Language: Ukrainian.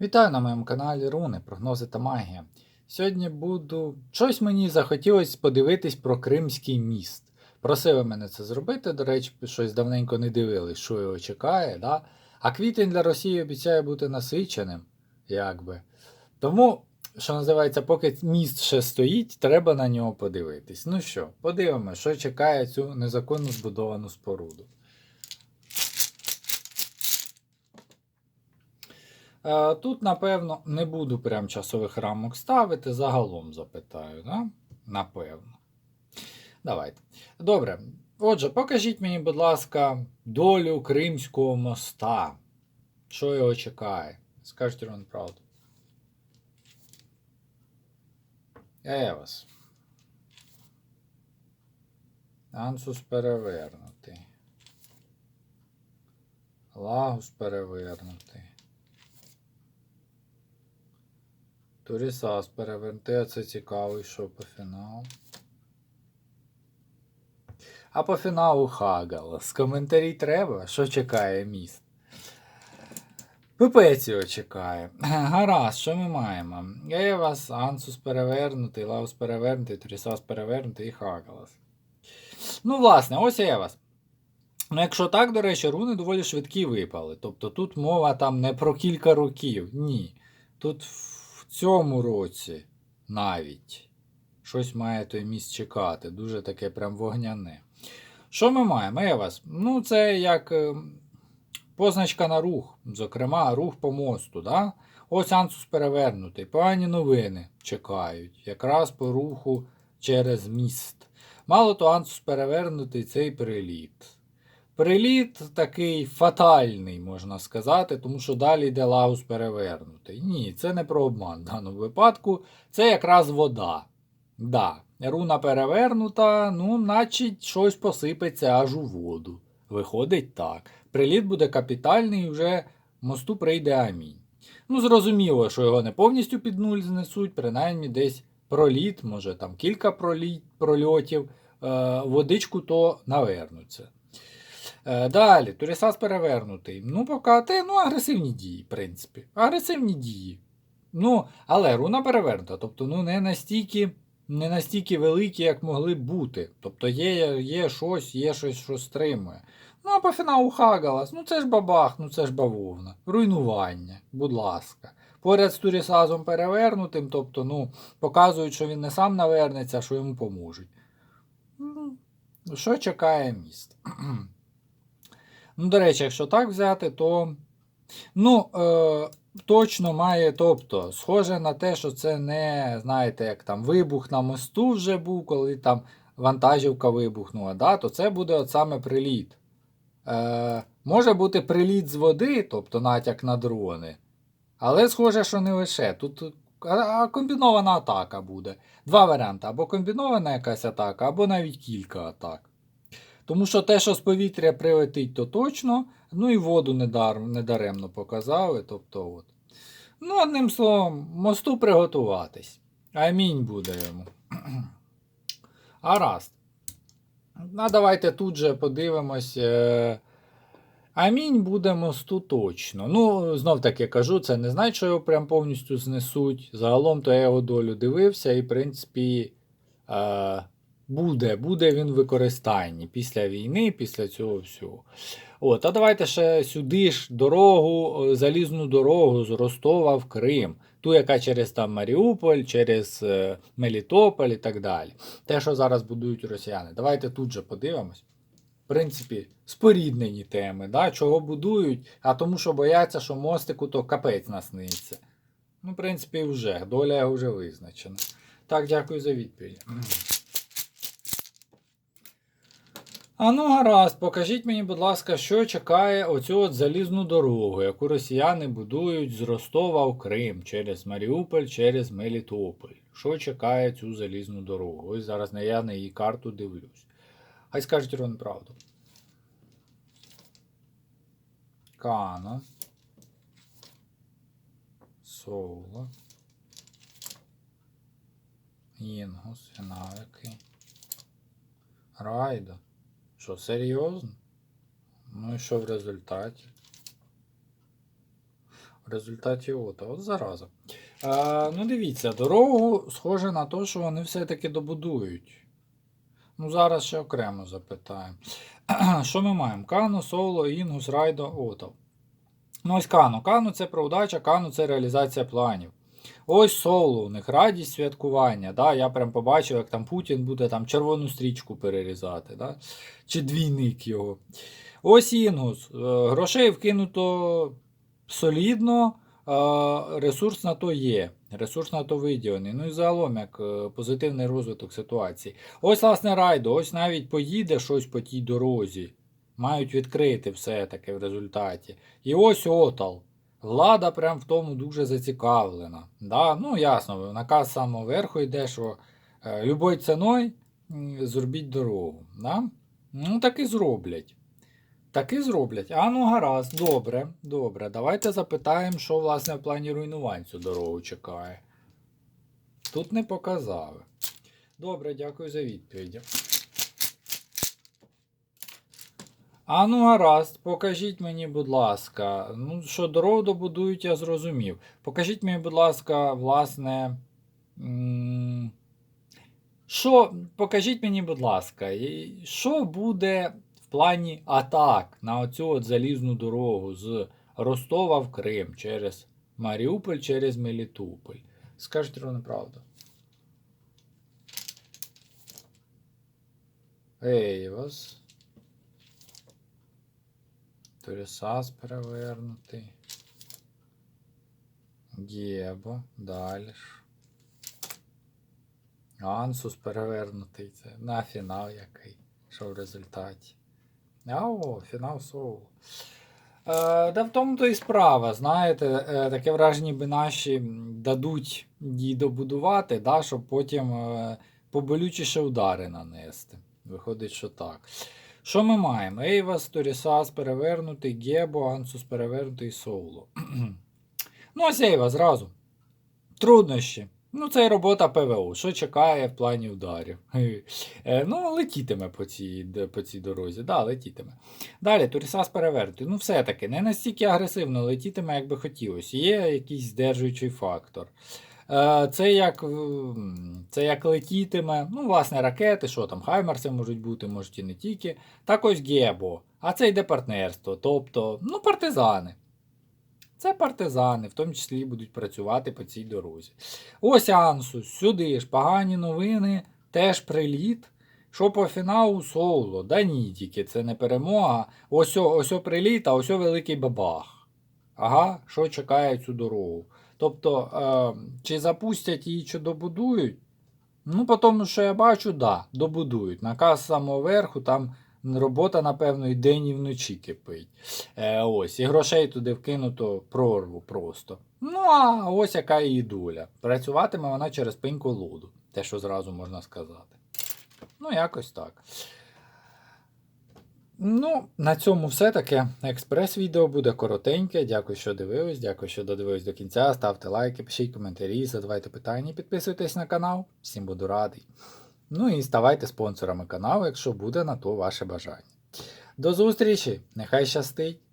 Вітаю на моєму каналі Руни, прогнози та магія. Сьогодні буду. Щось мені захотілося подивитись про Кримський міст. Просили мене це зробити, до речі, щось давненько не дивились, що його чекає. Да? А квітень для Росії обіцяє бути насиченим, якби. Тому, що називається, поки міст ще стоїть, треба на нього подивитись. Ну що, подивимося, що чекає цю незаконно збудовану споруду. Тут, напевно, не буду прям часових рамок ставити, загалом запитаю, да? напевно. Давайте. Добре. Отже, покажіть мені, будь ласка, долю Кримського моста. Що його чекає? Скажіть вам правду. Евас. Ансус перевернутий. Лагус перевернутий. Турісас перевернути, а це цікаво, і що по фіналу. А по фіналу Хагалас. Коментарі треба, що чекає міст. Пипеціо чекає. Гаразд, що ми маємо? Евас, Ансус перевернутий, Лаус перевернутий, Турісас перевернутий і Хагалас. Ну, власне, ось Евас. Ну, якщо так, до речі, руни доволі швидкі випали. Тобто тут мова там не про кілька років. Ні. Тут цьому році навіть щось має той міст чекати. Дуже таке прям вогняне. Що ми маємо? Евас? Ну, це як е, позначка на рух. Зокрема, рух по мосту. Да? Ось Ансус перевернутий. Погані новини чекають. Якраз по руху через міст. Мало то Ансус перевернутий цей приліт. Приліт такий фатальний, можна сказати, тому що далі йде Лагус перевернутий. Ні, це не про обман в даному випадку. Це якраз вода. Да, руна перевернута, ну, значить, щось посипеться аж у воду. Виходить так. Приліт буде капітальний, і вже мосту прийде амінь. Ну, зрозуміло, що його не повністю під нуль знесуть, принаймні десь проліт, може там кілька проліт, прольотів, е, водичку то навернуться. Е, Далі, Турісас перевернутий. Ну, поки ну, агресивні дії, в принципі. Агресивні дії. Ну, але руна перевернута. Тобто, ну, не настільки, не настільки великі, як могли б бути. Тобто є, є щось, є щось, що стримує. Ну, а по фіналу Хагалас, ну це ж бабах, ну це ж бавовна. Руйнування, будь ласка. Поряд з Турісазом перевернутим, тобто, ну, показують, що він не сам навернеться, а що йому поможуть. Ну, Що чекає міст? Ну, до речі, якщо так взяти, то ну, е, точно має, тобто, схоже на те, що це не, знаєте, як там вибух на мосту вже був, коли там вантажівка вибухнула, да, то це буде от саме приліт. Е, Може бути приліт з води, тобто натяк на дрони. Але схоже, що не лише. Тут а, комбінована атака буде. Два варіанти: або комбінована якась атака, або навіть кілька атак. Тому що те, що з повітря прилетить, то точно. Ну і воду недар, недаремно показали. Тобто от. Ну, одним словом, мосту приготуватись. Амінь буде йому. Гаразд. Ну, давайте тут же подивимось. е, Амінь буде мосту точно. Ну, знов таки кажу, це не значить, що його прям повністю знесуть. Загалом то я його долю дивився, і, в принципі, е, буде, буде він в використанні після війни, після цього всього. От, а давайте ще сюди ж дорогу, е, залізну дорогу з Ростова в Крим. Ту, яка через там Маріуполь, через е, Мелітополь і так далі. Те, що зараз будують росіяни. Давайте тут же подивимось. В принципі, споріднені теми, да? чого будують, а тому, що бояться, що мостику то капець насниться. Ну, в принципі, вже, доля вже визначена. Так, дякую за відповідь. А ну гаразд, покажіть мені, будь ласка, що чекає оцю от залізну дорогу, яку росіяни будують з Ростова в Крим через Маріуполь, через Мелітополь. Що чекає цю залізну дорогу? Ось зараз не я на її карту дивлюсь. Хай скажуть Рон правду. Кана. Соло. Інгус, Навики. Райда. Що, серйозно? Ну і що в результаті? В результаті ото. От зараза. Е, ну, дивіться, дорогу схоже на те, що вони все-таки добудують. Ну, зараз ще окремо запитаємо. Що ми маємо? Кано, Соло, Інгус, Райдо, Отов. Ну, ось Кано. Кано це про удача, Кано це реалізація планів. Ось Соло, у них радість святкування. Да? Я прям побачив, як там Путін буде там червону стрічку перерізати. Да? Чи двійник його. Ось Інгус. Е, Грошей вкинуто солідно, е, ресурс на то є. Ресурс на то виділений. Ну і загалом як е, позитивний розвиток ситуації. Ось, власне, райдо, ось навіть поїде щось по тій дорозі. Мають відкрити все-таки в результаті. І ось отал. Влада прям в тому дуже зацікавлена. Да? Ну, ясно, наказ самого верху йде, що е, любою ціною зробіть дорогу. Да? Ну, так і зроблять. Так і зроблять. А ну гаразд, добре, добре. Давайте запитаємо, що власне в плані руйнувань цю дорогу чекає. Тут не показали. Добре, дякую за відповіді. А ну гаразд, покажіть мені, будь ласка. Ну, що дорогу добудують, я зрозумів. Покажіть мені, будь ласка, власне. Що, покажіть мені, будь ласка, що буде в плані атак на оцю от залізну дорогу з Ростова в Крим через Маріуполь, через Мелітополь? Скажіть ровно правду. Ей, вас. Торісас перевернутий. Гєбо, далі. Ансус перевернутий. Це на фінал який. Що в результаті. А о, фінал соул. Е, да в тому то і справа, знаєте, е, таке враження, ніби наші дадуть її добудувати, да, щоб потім е, поболючіше удари нанести. Виходить, що так. Що ми маємо? Ейвас, Торісас перевернутий, Гебо, Ансус перевернутий, Соуло. ну, ось Ейва зразу. Труднощі. Ну, це і робота ПВО. Що чекає в плані ударів? Е, ну, летітиме по цій, по цій дорозі. Да, летітиме. Далі, Турісас перевертий. Ну, все-таки, не настільки агресивно летітиме, як би хотілося. Є якийсь здержуючий фактор. Е, Це як, це як летітиме. Ну, власне, ракети, що там, Хаймерси можуть бути, можуть і не тільки. Так ось Гебо. А це йде партнерство. Тобто, ну, партизани. Це партизани, в тому числі будуть працювати по цій дорозі. Ось Ансус, сюди ж погані новини, теж приліт. Що по фіналу соло? Да ні, тільки це не перемога. Ось о- ось приліт, а ось о великий бабах. Ага, що чекає цю дорогу. Тобто, е, чи запустять її, чи добудують? Ну, по тому, що я бачу, да, добудують. Наказ самого верху, там робота, напевно, і день, і вночі кипить. Е, ось, і грошей туди вкинуто прорву просто. Ну, а ось яка її доля. Працюватиме вона через пеньку луду, те, що зразу можна сказати. Ну, якось так. Ну, на цьому все таке. Експрес-відео буде коротеньке. Дякую, що дивились. Дякую, що додивились до кінця. Ставте лайки, пишіть коментарі, задавайте питання, підписуйтесь на канал. Всім буду радий. Ну і ставайте спонсорами каналу, якщо буде на то ваше бажання. До зустрічі! Нехай щастить!